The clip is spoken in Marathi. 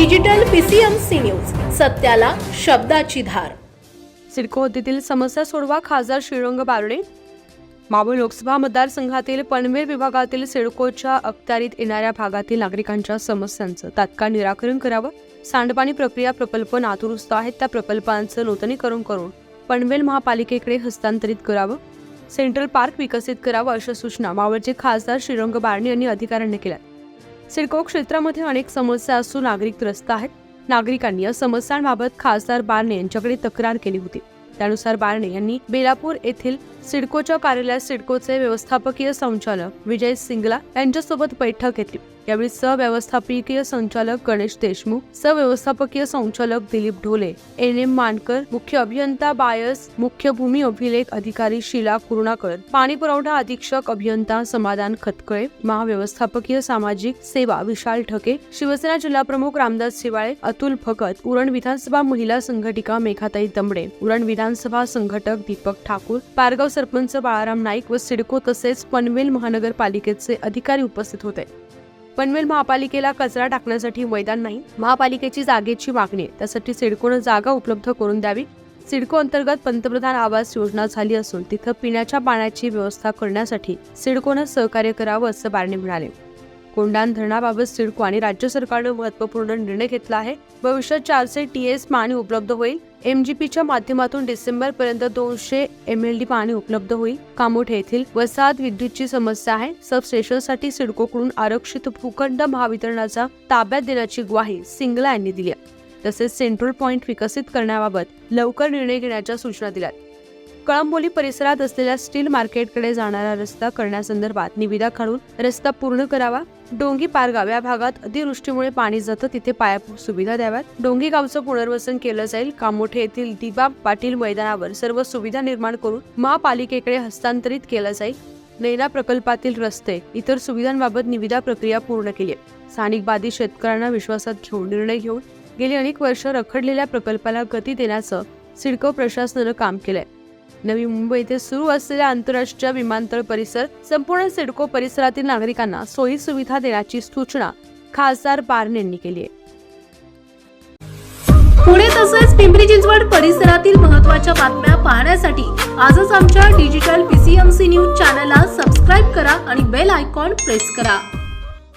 डिजिटल पीसीएमसी न्यूज सत्याला शब्दाची धार. सिडको हद्दीतील समस्या सोडवा खासदार श्रीरंग बारणे. मावळ लोकसभा मतदारसंघातील पनवेल विभागातील सिडकोच्या अखत्यारीत येणाऱ्या भागातील नागरिकांच्या समस्यांचं तात्काळ निराकरण करावं. सांडपाणी प्रक्रिया प्रकल्प नातुरुस्त आहेत त्या प्रकल्पांचं नूतनीकरण करून पनवेल महापालिकेकडे हस्तांतरित करावं. सेंट्रल पार्क विकसित करावं अशा सूचना मावळचे खासदार श्रीरंग बारणे यांनी अधिकाऱ्यांनी केल्या सिडको क्षेत्रामध्ये अनेक समस्या असून नागरिक त्रस्त आहेत. नागरिकांनी या समस्यांबाबत खासदार बारणे यांच्याकडे तक्रार केली होती. त्यानुसार बारणे यांनी बेलापूर येथील सिडकोच्या कार्यालयात सिडकोचे व्यवस्थापकीय संचालक विजय सिंगला यांच्यासोबत बैठक घेतली. यावेळी सहव्यवस्थापकीय संचालक गणेश देशमुख सहव्यवस्थापकीय संचालक दिलीप ढोले एन एम मानकर मुख्य अभियंता बायस मुख्य भूमी अभिलेख अधिकारी शिला कुर्णाकर पाणी पुरवठा अधीक्षक अभियंता समाधान खतकळे महाव्यवस्थापकीय सामाजिक सेवा विशाल ठके शिवसेना जिल्हाप्रमुख रामदास शिवाळे अतुल भगत उरण विधानसभा महिला संघटिका मेघाताई दमडे उरण विधानसभा संघटक दीपक ठाकूर पारगाव सरपंच बाळाराम नाईक व सिडको तसेच पनवेल महानगरपालिकेचे अधिकारी उपस्थित होते. पनवेल महापालिकेला कचरा टाकण्यासाठी मैदान नाही महापालिकेची जागेची मागणी आहे. त्यासाठी सिडकोनं जागा उपलब्ध करून द्यावी. सिडको अंतर्गत पंतप्रधान आवास योजना झाली असून तिथं पिण्याच्या पाण्याची व्यवस्था करण्यासाठी सिडकोनं सहकार्य करावं असं बारणे म्हणाले. कोंडाण धरणाबाबत सिडको आणि राज्य सरकारनं महत्त्वपूर्ण निर्णय घेतला आहे. भविष्यात चारशे टी एस पाणी उपलब्ध होईल. एमजीपीच्या माध्यमातून डिसेंबर पर्यंत दोनशे एम एल डी पाणी उपलब्ध होईल. कामोठे येथील वसाहत विद्युतची समस्या आहे. सबस्टेशनसाठी सिडकोकडून आरक्षित भूखंड महावितरणाचा ताब्यात देण्याची ग्वाही सिंगला यांनी दिली आहे. तसेच सेंट्रल पॉइंट विकसित करण्याबाबत लवकर निर्णय घेण्याच्या सूचना दिल्या कळंबोली परिसरात असलेल्या स्टील मार्केटकडे जाणारा रस्ता करण्यासंदर्भात निविदा काढून रस्ता पूर्ण करावा. डोंगी पारगाव या भागात अतिवृष्टीमुळे पाणी जातं तिथे पायाभूत सुविधा द्याव्यात. डोंगी गावचं पुनर्वसन केलं जाईल. कामोठे येथील दिबा पाटील मैदानावर सर्व सुविधा निर्माण करून महापालिकेकडे हस्तांतरित केलं जाईल. नैना प्रकल्पातील रस्ते इतर सुविधांबाबत निविदा प्रक्रिया पूर्ण केली. आहे स्थानिक बाधित शेतकऱ्यांना विश्वासात घेऊन निर्णय घेऊन गेली अनेक वर्ष रखडलेल्या प्रकल्पाला गती देण्याचं सिडको प्रशासनानं काम केलंय. नवी मुंबई येथे सुरू असलेल्या आंतरराष्ट्रीय विमानतळ परिसर संपूर्ण सिडको परिसरातील नागरिकांना सोयी सुविधा देण्याची सूचना खासदार बारणे यांनी केली आहे. पुणे तसेच पिंपरी चिंचवड परिसरातील महत्त्वाच्या बातम्या पाहण्यासाठी आजच आमच्या डिजिटल पीसीएमसी न्यूज चॅनलला सबस्क्राईब करा आणि बेल आयकॉन प्रेस करा.